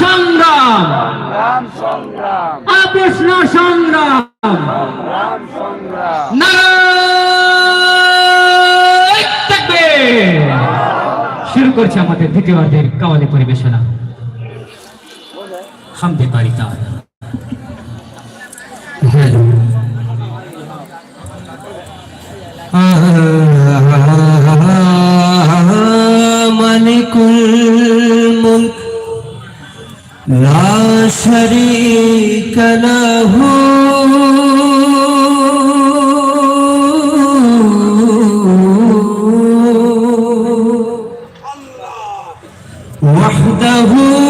সংগ্রাম। আপোষ্ণ সংগ্রাম। শুরু করছে আমাদের দ্বিতীয় অর্ধের কাওয়ালি পরিবেশনা। হামদে পারি তাহলে شريك له. وحده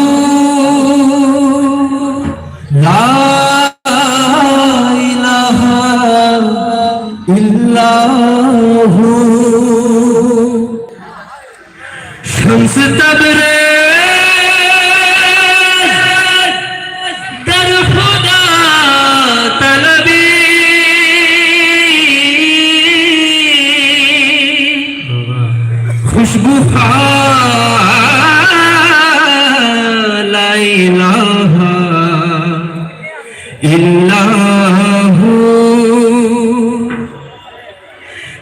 اللہ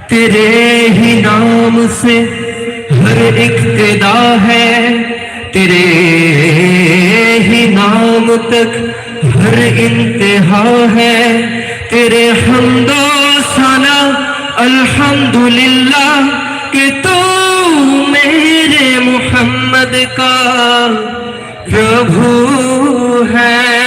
تیرے ہی نام سے ہر اقتدا ہے تیرے ہی نام تک ہر انتہا ہے تیرے حمد و ثنا الحمدللہ کہ تو میرے محمد کا پربھو ہے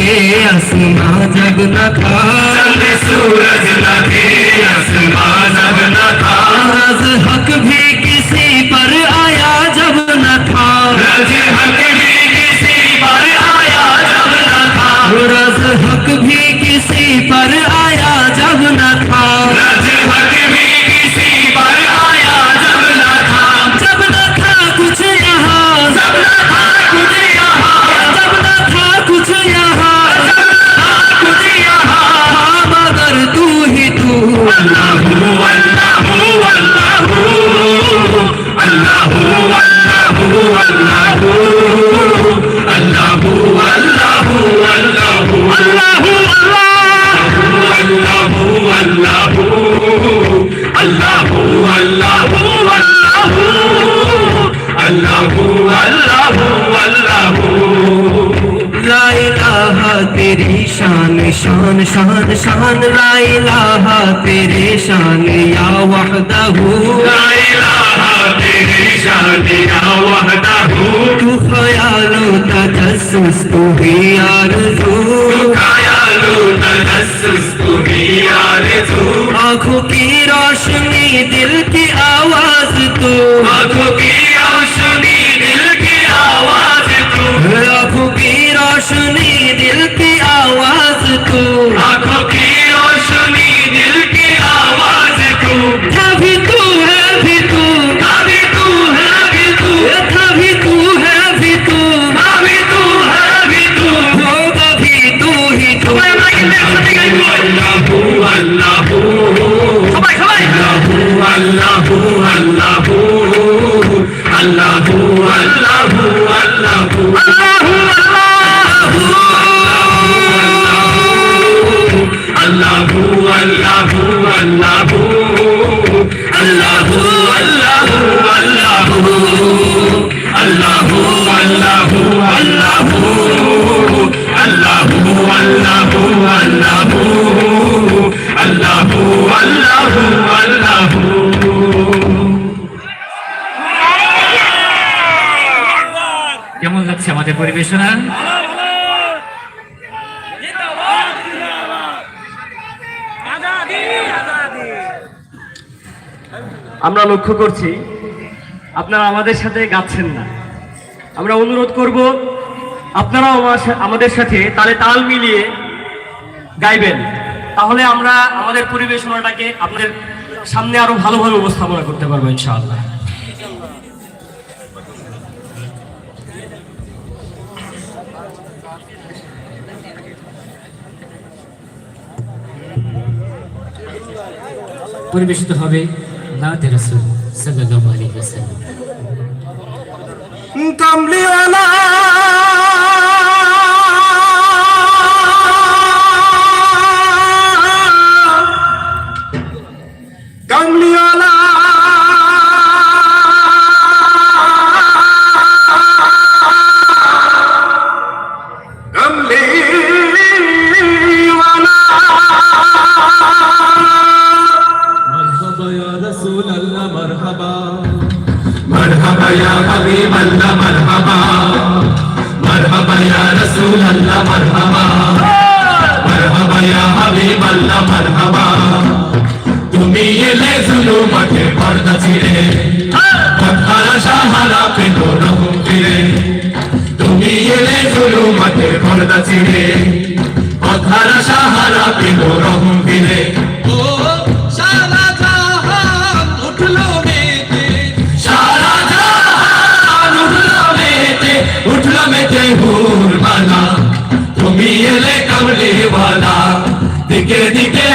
لگے اسما جب نہ تھا۔ سورج لگے اسما جب نہ تھا۔ راز حق بھی کسی پر آیا جب نہ تھا۔ راز حق بھی کسی پر آیا جب نہ تھا۔ راز حق بھی کسی پر آیا तेरी शान शान शान शान ला इलाहा तेरे शान या वहदहू तू ख्यालो तजस्सुस तू ही आरज़ू आंखों की रोशनी दिल की आवाज तू आंखों কেমন লাগছে আমাদের পরিবেশনা? আমরা লক্ষ্য করছি, আপনারা আমাদের সাথে গাচ্ছেন না। আমরা অনুরোধ করব, আপনারাও আমাদের সাথে তালে তাল মিলিয়ে গাইবেন। তাহলে আমরা আমাদের পরিবেশনাটাকে আপনাদের সামনে আরও ভালোভাবে উপস্থাপনা করতে পারব ইনশাআল্লাহ। পরিবেশিত হবে। নাতে রাসূল সাল্লাল্লাহু আলাইহি ওয়াসাল্লাম। কামলিওয়ালা। কামলিওয়ালা। مرحبا مرحبا يا حبيب الله مرحبا مرحبا يا رسول الله مرحبا مرحبا يا حبيب الله مرحبا তুমি এলে জুলুমাতে পর্দা ছিঁড়ে পথারা সাহারা পেল রকম ফিরে তুমি এলে জুলুমাতে পর্দা ছিঁড়ে পথারা সাহারা পেল রকম ফিরে তুমি এলে কামলিওয়ালা দিকে দিকে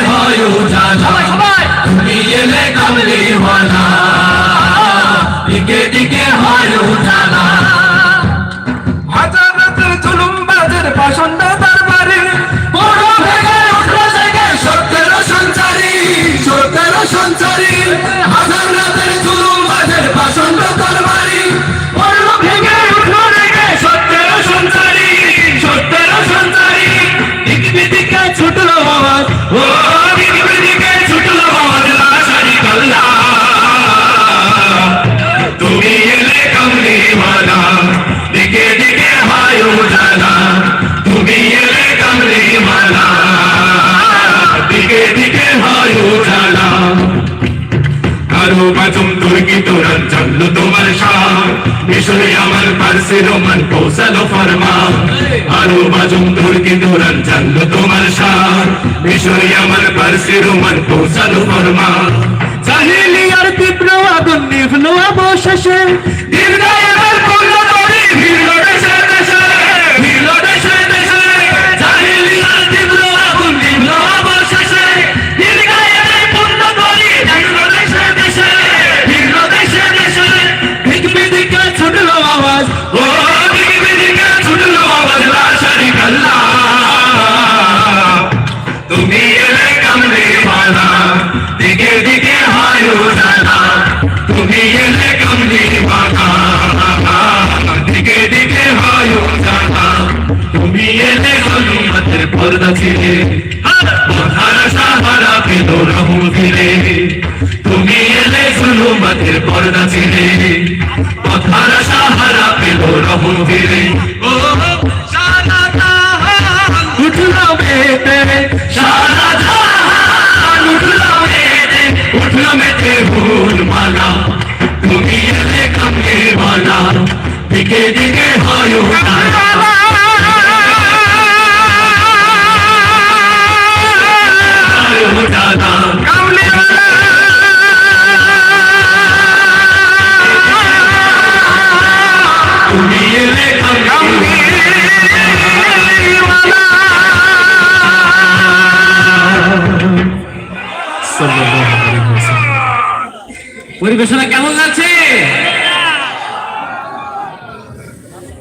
চলল তোমার শাহ মিশরে আমার পার্সে রোমান পৌঁছালো ফরমান আরও বাজুম তুর্কি তোরান চলল তোমার শাহ মিশরে আমার পার্সে রোমান পৌঁছালো ফরমান জাহিলিয়ার তীব্র আগুন নিভলো অবশেষে। দীর্ঘায়ুর ছিলে পথারা সাহারা পেল রহম ফিরে তুমি এলে জুলুমতের পর্দা ছিলে। পথারা সাহারা পেল রহম ফিরে ও উঠল মেতে। সারা জাহান উঠল মেতে। উঠল মেতে ভুল মালা তুমি এলে কামে মালা। দিকে দিকে হয় পরিবেশনা কেমন লাগছে?